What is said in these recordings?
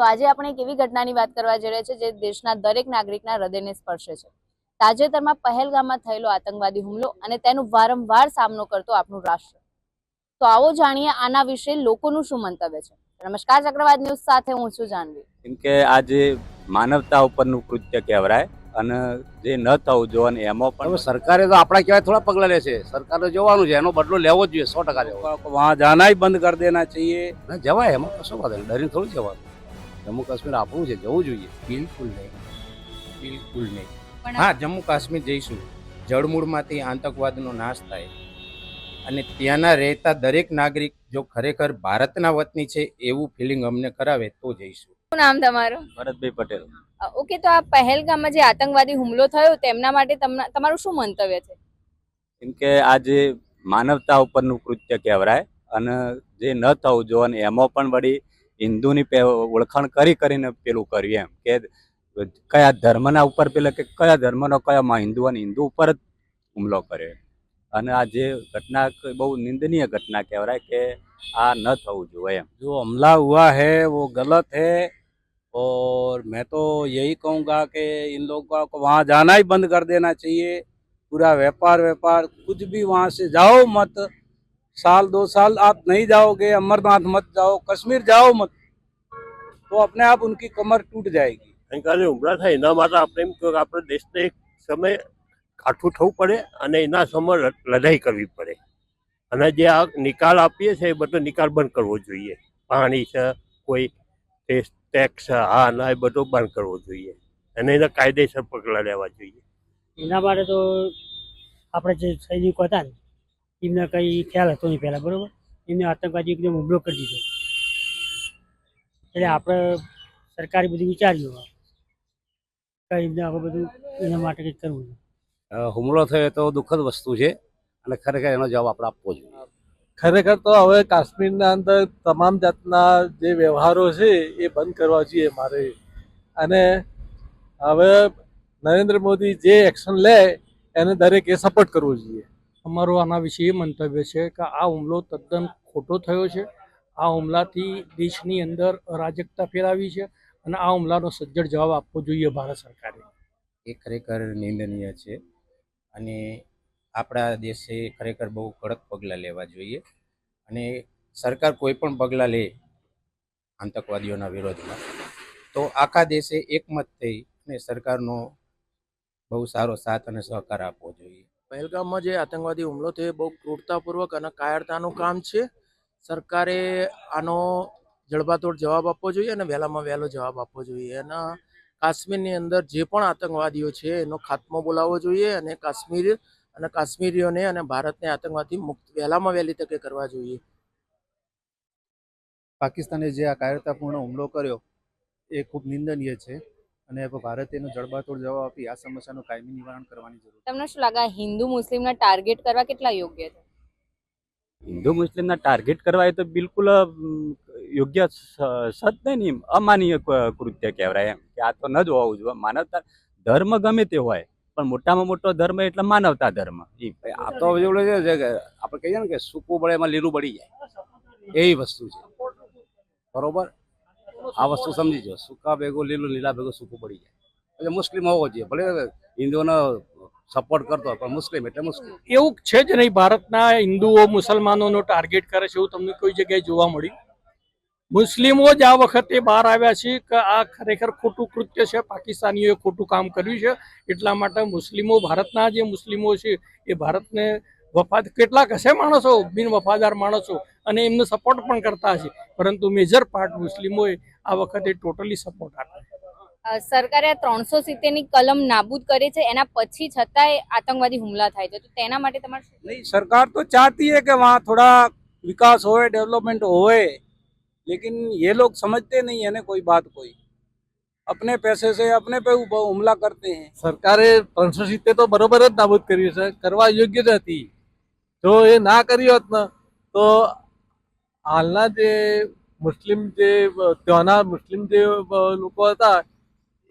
તો આજે આપણે એક એવી ઘટનાની વાત કરવા જઈ રહ્યા છે જે દેશના દરેક નાગરિકના હૃદયને સ્પર્શે છે. તાજેતરમાં પહેલગામમાં થયેલો આતંકવાદી હુમલો અને તેનું વારંવાર સામનો કરતો આપણું રાષ્ટ્ર. તો આવો જાણીએ આના વિશે લોકોનું શું મંતવ્ય છે. નમસ્કાર ચક્રવાત ન્યૂઝ સાથે હું છું જાનવી. કેમ કે આજે માનવતા ઉપરનું કૃત્ય કહેવરાય અને જે ન થવું જોઈએ અને એમાં પણ સરકારે તો આપણા કહેવાય થોડા પગલાં લે છે. સરકારે જોવાનું છે એનો બદલો લેવો જ જોઈએ સો ટકા લેવો. વહાં જાના બંધ કરી દેના ચાહીએ જવાય એમાં કશો વાત ડરીને થોડું જવાનું. જમ્મુ કાશ્મીર આપણું છે જવું જોઈએ. બિલકુલ નહીં. બિલકુલ નહીં. હા જમ્મુ કાશ્મીર જઈશું. જળમૂળમાંથી આતંકવાદનો નાશ થાય. અને ત્યાંના રહેતા દરેક નાગરિક જો ખરેખર ભારતના વતની છે એવું ફિલિંગ અમને કરાવે તો જઈશું. શું નામ તમારું? ભરતભાઈ પટેલ. ઓકે તો આ પહેલગામમાં જે આતંકવાદી હુમલો થયો તેમના માટે તમના- તમારું શું મંતવ્ય છે? કેમ કે આ જે માનવતા ઉપરનું કૃત્ય કહેવરાય અને જે ન થવું જોવાનું એમાં પણ વળી હિન્દુની પે- ઓળખાણ કરી કરીને પેલું કર્યું એમ કે કયા ધર્મના ઉપર પેલા કે કયા ધર્મનો કયા માં હિન્દુ અને હિન્દુ ઉપર જ હુમલો કર્યો અને આ જે ઘટના બહુ નિંદનીય ઘટના કહેવાય કે આ ન થવું જોઈએ એમ जो हमला हुआ है वो गलत है और मैं तो यही कहूँगा कि इन लोगों को वहाँ जाना ही बंद कर देना चाहिए पूरा व्यापार व्यापार कुछ भी वहाँ से जाओ मत साल दो साल आप नहीं जाओगे अमरनाथ मत जाओ कश्मीर जाओ मत तो अपने आप उनकी कमर टूट जाएगी ગઈકાલે હુમલા થાય એના માટે આપણે એમ કહ્યું કે આપણે દેશને એક સમય કાઠું થવું પડે અને એના સમય લ- લડાઈ કરવી પડે અને જે આ નિકાલ આપીએ છીએ એ બધો નિકાલ બંધ કરવો જોઈએ પાણી છે કોઈ ટેક્સ છે હા ના એ બધો બંધ કરવો જોઈએ અને એના કાયદેસર પગલાં લેવા જોઈએ એના માટે તો આપણે જે સૈનિકો હતા ને એમને કંઈ ખ્યાલ હતો નહીં પહેલાં બરોબર? એમને આતંકવાદી એકદમ હુમલો કરી દીધો. એટલે આપણે સરકારે બધું વિચાર્યું કંઈ એમને આપણે બધું એના માટે કંઈક કરવું હુમલો થયો તો દુઃખદ વસ્તુ છે અને ખરેખર એનો જવાબ આપણે આપવો જોઈએ. ખરેખર તો હવે કાશ્મીરના અંદર તમામ જાતના જે વ્યવહારો છે એ બંધ કરવા જોઈએ મારે. અને હવે નરેન્દ્ર મોદી જે એક્શન લે એને દરેકે સપોર્ટ કરવો જોઈએ. અમારું આના વિશે એ મંતવ્ય છે કે આ હુમલો તદ્દન ખોટો થયો છે. આ હુમલાથી દેશની અંદર અરાજકતા ફેલાવી છે અને આ હુમલાનો સજ્જડ જવાબ આપવો જોઈએ ભારત સરકારે. એ ખરેખર નિંદનીય છે અને આપણા દેશે ખરેખર બહુ કડક પગલાં લેવા જોઈએ અને સરકાર કોઈ પણ પગલાં લે આતંકવાદીઓના વિરોધમાં, તો આખા દેશે એકમત થઈ અને સરકારનો બહુ સારો સાથ અને સહકાર આપવો જોઈએ. પહેલગામમાં જે આતંકવાદી હુમલો થયો બહુ ક્રૂરતાપૂર્વક અને કાયરતાનું કામ છે. સરકારે આનો જડબાતોડ જવાબ આપવો જોઈએ અને વહેલામાં વહેલો જવાબ આપવો જોઈએ. અને કાશ્મીરની અંદર જે પણ આતંકવાદીઓ છે એનો ખાત્મો બોલાવવો જોઈએ અને કાશ્મીર અને કાશ્મીરીઓને અને ભારતને આતંકવાદથી મુક્ત, વહેલામાં વહેલી તકે કરવા જોઈએ. પાકિસ્તાને જે આ કાયરતાપૂર્ણ હુમલો કર્યો એ ખૂબ નિંદનીય છે. અને ભારતે એનો જડબાતોડ જવાબ આપી આ સમસ્યાનું કાયમી નિવારણ કરવાની જરૂર તમને શું લાગે હિન્દુ મુસ્લિમના ટાર્ગેટ કરવા કેટલા યોગ્ય છે? હિન્દુ મુસ્લિમના ટાર્ગેટ કરવા એ તો બિલકુલ યોગ્ય સ- સત નહીં અમાનીય કૃત્ય કહેવાય એમ કે આ તો ન જ હોવું જોઈએ. માનવતા ધર્મ ગમે તે હોય પણ મોટામાં મોટો ધર્મ એટલે માનવતા ધર્મ. ઈ આ તો એવું છે કે આપણે કહીએ ને કે સૂકું બળે એમાં લીલું બળી જાય. એવી વસ્તુ છે. બરોબર? આ વસ્તુ સમજી જો સૂકા ભેગું લીલું, લીલા ભેગું સૂકું પડી જાય. એટલે મુસ્લિમ હોવો જોઈએ. ભલે હિન્દુઓનો સપોર્ટ કરતો હોય, પણ મુસ્લિમ એટલે મુસ્લિમ. એવું છે જ નહીં. ભારતના હિન્દુઓ મુસલમાનોનો ટાર્ગેટ કરે છે એવું તમને કોઈ જગ્યાએ જોવા મળ્યું? મુસ્લિમો જ આ વખતે બહાર આવ્યા છે કે આ ખરેખર ખોટું કૃત્ય છે. પાકિસ્તાનીઓએ ખોટું કામ કર્યું છે. એટલા માટે મુસ્લિમો ભારતના જે મુસ્લિમો છે, એ ભારતને વફાદ કેટલાક હશે માણસો? બિન વફાદાર માણસો. અને એમને સપોર્ટ પણ કરતા હશે. પરંતુ મેજર પાર્ટ મુસ્લિમોએ આ વખતે ટોટલી સપોર્ટ આપ્યો અ, સરકારે આ ત્રણસો સિત્તેરની કલમ નાબૂદ કરી છે એના પછી છતાંય આતંકવાદી હુમલા થાય છે તો તેના માટે તમારે શું नहीं सरकार तो चाहती है कि वहाँ थोड़ा विकास होए डेवलपमेंट होए लेकिन ये लोग समझते नहीं है ना कोई बात कोई अपने पैसे से अपने पे ऊपर हमला करते हैं સરકારે ત્રણસો સિત્તેર તો બરોબર જ નાબૂદ કર્યું છે કરવા યોગ્ય જ હતી જો એ ના કરી હોત ને તો હાલના જે મુસ્લિમ જે ત્યાંના મુસ્લિમ જે લોકો હતા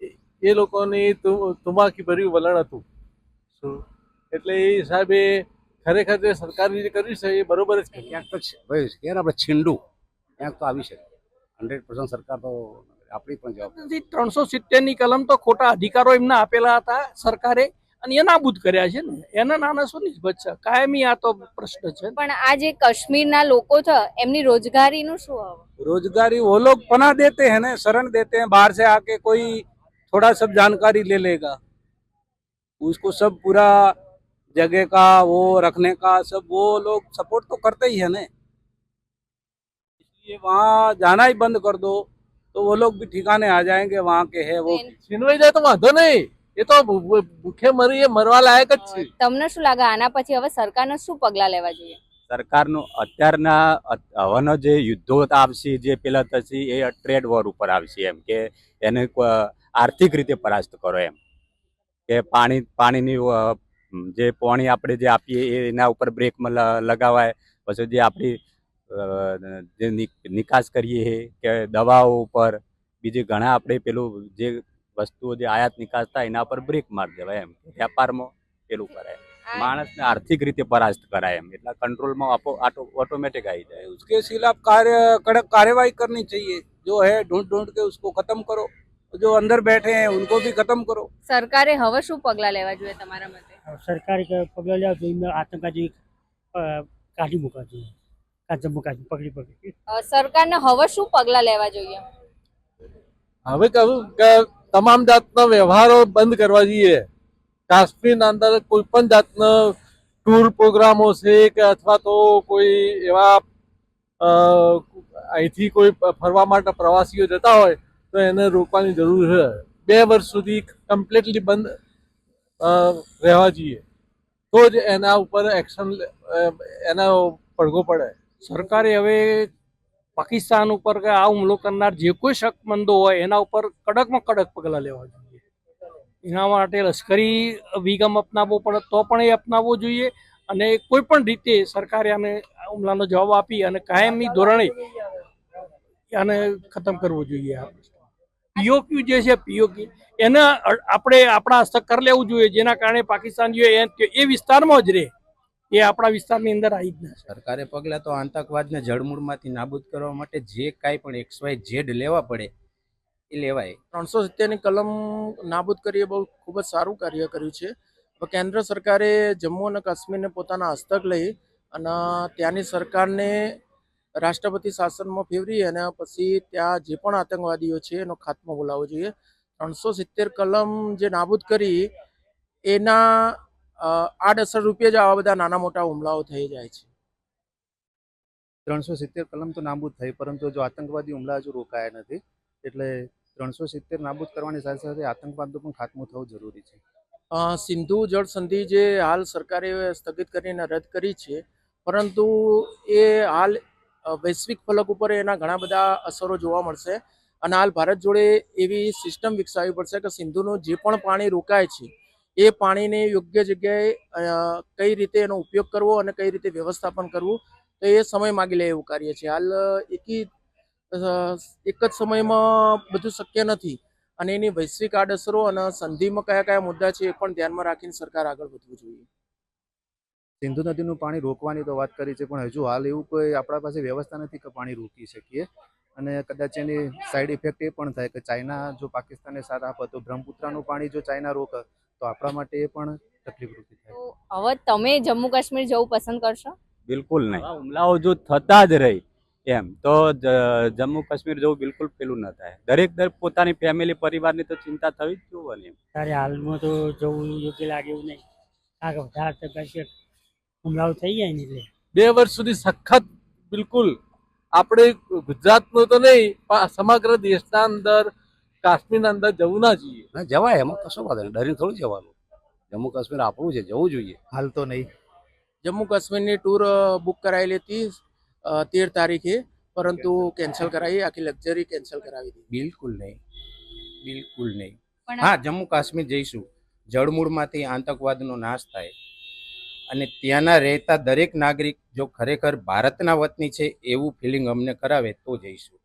એ- એ લોકોની તુમાકી ભર્યું વલણ હતું. શું? એટલે એ હિસાબે ખરેખર જે સરકારે જે કર્યું છે એ બરોબર જ ક્યાંક તો છે- ભાઈ કે આપણે છીંડું? ક્યાંક તો આવી શકે હંડ્રેડ પર્સન્ટ સરકાર તો આપણી પણ જવાબ ત્રણસો સિત્તેરની કલમ તો ખોટા અધિકારો એમને આપેલા હતા સરકારે. અને એ નાબૂદ કર્યા છે ને એના નાના શું નિસ્બત છે કાયમી આ તો પ્રશ્ન છે પણ આ જે કાશ્મીરના લોકો છે એમની રોજગારીનું શું હવે रोजगारी वो लोग पना देते हैं ना शरण देते हैं बाहर से आके कोई थोड़ा सब जानकारी ले लेगा उसको सब पूरा जगह का वो रखने का सब वो लोग सपोर्ट तो करते ही है ना इसलिए वहाँ जाना ही बंद कर दो तो वो लोग भी ठिकाने आ जाएंगे वहाँ के है वो છીનવાઈ જાય તો વાંધો નહીં એ તો ભૂખે મરી એ મરવા લાયક જ છે તમને શું લાગે? આના પછી હવે સરકારને શું પગલાં લેવા જોઈએ? સરકારનો અત્યારના હવાનો જે યુદ્ધો આવશે જે પેલા થશે એ ટ્રેડ વોર ઉપર આવશે એમ કે એને આર્થિક રીતે પરાસ્ત કરો એમ. કે પાણી પાણીની જે પાણી આપણે જે આપીએ એ એના ઉપર બ્રેકમાં લગાવાય. પછી જે આપણી જે નિકાસ કરીએ કે દવાઓ ઉપર બીજે ઘણા આપણે પેલું જે વસ્તુઓ જે આયાત નિકાસ થાય એના પર બ્રેક મારી દેવાય એમ વ્યાપારમાં પેલું કરાય માણસને આર્થિક રીતે પરાસ્ત કરાય એમ એટલે કંટ્રોલમાં આપો આટો ઓટોમેટિક આવી જાય उसके खिलाफ कार्य कड़क कार्यवाही करनी चाहिए जो है ढूंढ ढूंढ के उसको खत्म करो जो अंदर बैठे हैं उनको भी खत्म करो સરકારે હવે શું પગલાં લેવા જોઈએ તમારા મતે સરકારે કે પગલાં લેવા જોઈએ એમને આતંકવાદી અ, કાઢી મૂકવા જોઈએ કા જમ્મુ કાશ્મીર પકડી પકડી અ, સરકારને હવે શું પગલાં લેવા જોઈએ હવે કહું કે તમામ જાતના વ્યવહારો બંધ કરવા જોઈએ. કાશ્મીરના અંદર કોઈ પણ જાતનો ટૂર પ્રોગ્રામો છે કે અથવા તો કોઈ એવા અહીંથી કોઈ ફરવા માટે પ્રવાસીઓ જતા હોય, તો એને રોકવાની જરૂર છે. બે વર્ષ સુધી કમ્પ્લીટલી બંધ રહેવા જોઈએ. તો જ એના ઉપર એક્શન એના પડઘો પડે. સરકારે હવે પાકિસ્તાન ઉપર કે આ હુમલો કરનાર જે કોઈ શકમંદો હોય, એના ઉપર કડકમાં કડક પગલાં લેવા જોઈએ. એના માટે લશ્કરી અભિગમ અપનાવવો પડે તો પણ એ અપનાવવો જોઈએ અને કોઈ પણ રીતે સરકારે આને હુમલાનો જવાબ આપી અને કાયમી ધોરણે આને ખતમ કરવો જોઈએ આ પીઓક્યુ જે છે, પીઓક્યુ, એને આપણે આપણા હસ્તક કરી લેવું જોઈએ, જેના કારણે પાકિસ્તાનીઓ એ- એ વિસ્તારમાં જ રહે. એ આપણા વિસ્તારની અંદર આવી જ ના સરકારે પગલાં તો આતંકવાદને જળમૂળમાંથી નાબૂદ કરવા માટે જે કાંઈ પણ એક્સ વાય ઝેડ લેવા પડે એ લેવાય. ત્રણસો સિત્તેરની કલમ નાબૂદ કરી એ બહુ ખૂબ જ સારું કાર્ય કર્યું છે. કેન્દ્ર સરકારે જમ્મુ અને કાશ્મીરને પોતાના હસ્તક લઈ અને ત્યાંની સરકારને રાષ્ટ્રપતિ શાસનમાં ફેરવી અને પછી ત્યાં જે પણ આતંકવાદીઓ છે એનો ખાત્મો બોલાવવો જોઈએ. ત્રણસો સિત્તેર કલમ જે નાબૂદ કરી એના આડઅસર રૂપે જ આવા બધા નાના મોટા હુમલાઓ થઈ જાય છે. ત્રણસો સિત્તેર કલમ તો નાબૂદ થઈ પરંતુ જો આતંકવાદી હુમલા હજુ રોકાયા નથી એટલે ત્રણસો સિત્તેર નાબૂદ કરવાની સાથે સાથે આતંકવાદનો પણ ખાતમો થવો જરૂરી છે. અ, સિંધુ જળ સંધિ જે હાલ સરકારે સ્થગિત કરીને રદ કરી છે પરંતુ એ હાલ વૈશ્વિક ફલક ઉપર એના ઘણા બધા અસરો જોવા મળશે. અને હાલ ભારત જોડે એવી સિસ્ટમ વિકસાવવી પડશે કે સિંધુનું જે પણ પાણી રોકાય છે એ પાણીને યોગ્ય જગ્યાએ કઈ રીતે એનો ઉપયોગ કરવો અને કઈ રીતે વ્યવસ્થાપન કરવું, તો એ સમય માગી લે એવું કાર્ય છે. હાલ એકી એક જ સમયમાં બધું શક્ય નથી. અને એની વૈશ્વિક આડઅસરો અને સંધિમાં કયા કયા મુદ્દા છે એ પણ ધ્યાનમાં રાખીને સરકાર આગળ વધવું જોઈએ. સિંધુ નદીનું પાણી રોકવાની તો વાત કરી છે, પણ હજુ હાલ એવું કોઈ આપણા પાસે વ્યવસ્થા નથી કે પાણી રોકી શકીએ. અને કદાચ એની સાઈડ ઇફેક્ટ એ પણ થાય કે ચાઇના જો પાકિસ્તાનને સાથ આપે તો બ્રહ્મપુત્રાનું પાણી જો ચાઇના રોકે તો આપણા માટે પણ તકલીફરૂપ થાય. તો હવે તમે જમ્મુ કાશ્મીર જવું પસંદ કરશો? બિલકુલ નહીં. હુમલાઓ જો થતા જ રહી એમ તો જમ્મુ કાશ્મીર જવું બિલકુલ પેલું ન થાય. દરેક દરેક પોતાની ફેમિલી પરિવારની તો ચિંતા થવી જ જોવે ને ત્યારે હાલમાં તો જવું યોગ્ય લાગે એવું નહીં. કારણ કે વધારે આતંકવાદી હુમલાઓ થઈ જાય ને એટલે. બે વર્ષ સુધી સખત બિલકુલ. આપણે ગુજરાતનું તો નહીં પણ સમગ્ર દેશના અંદર કાશ્મીરના અંદર જવું ના જોઈએ. ના જવાય એમાં કશો વાંધો નહીં. ડરીને થોડું જવાનું. જમ્મુ કાશ્મીર આપણું છે જવું જોઈએ. હાલ તો નહીં. જમ્મુ કાશ્મીરની ટૂર બુક કરાયેલી હતી તેર તારીખે પરંતુ કેન્સલ. કરાવી આખી લક્ઝરી કેન્સલ કરાવી હતી બિલકુલ નહીં. બિલકુલ નહીં. હા જમ્મુ કાશ્મીર જઈશું. જળમૂળમાંથી આતંકવાદનો નાશ થાય. અને ત્યાંના રહેતા દરેક નાગરિક જો ખરેખર ભારતના વતની છે એવું ફિલિંગ અમને કરાવે તો જઈશું.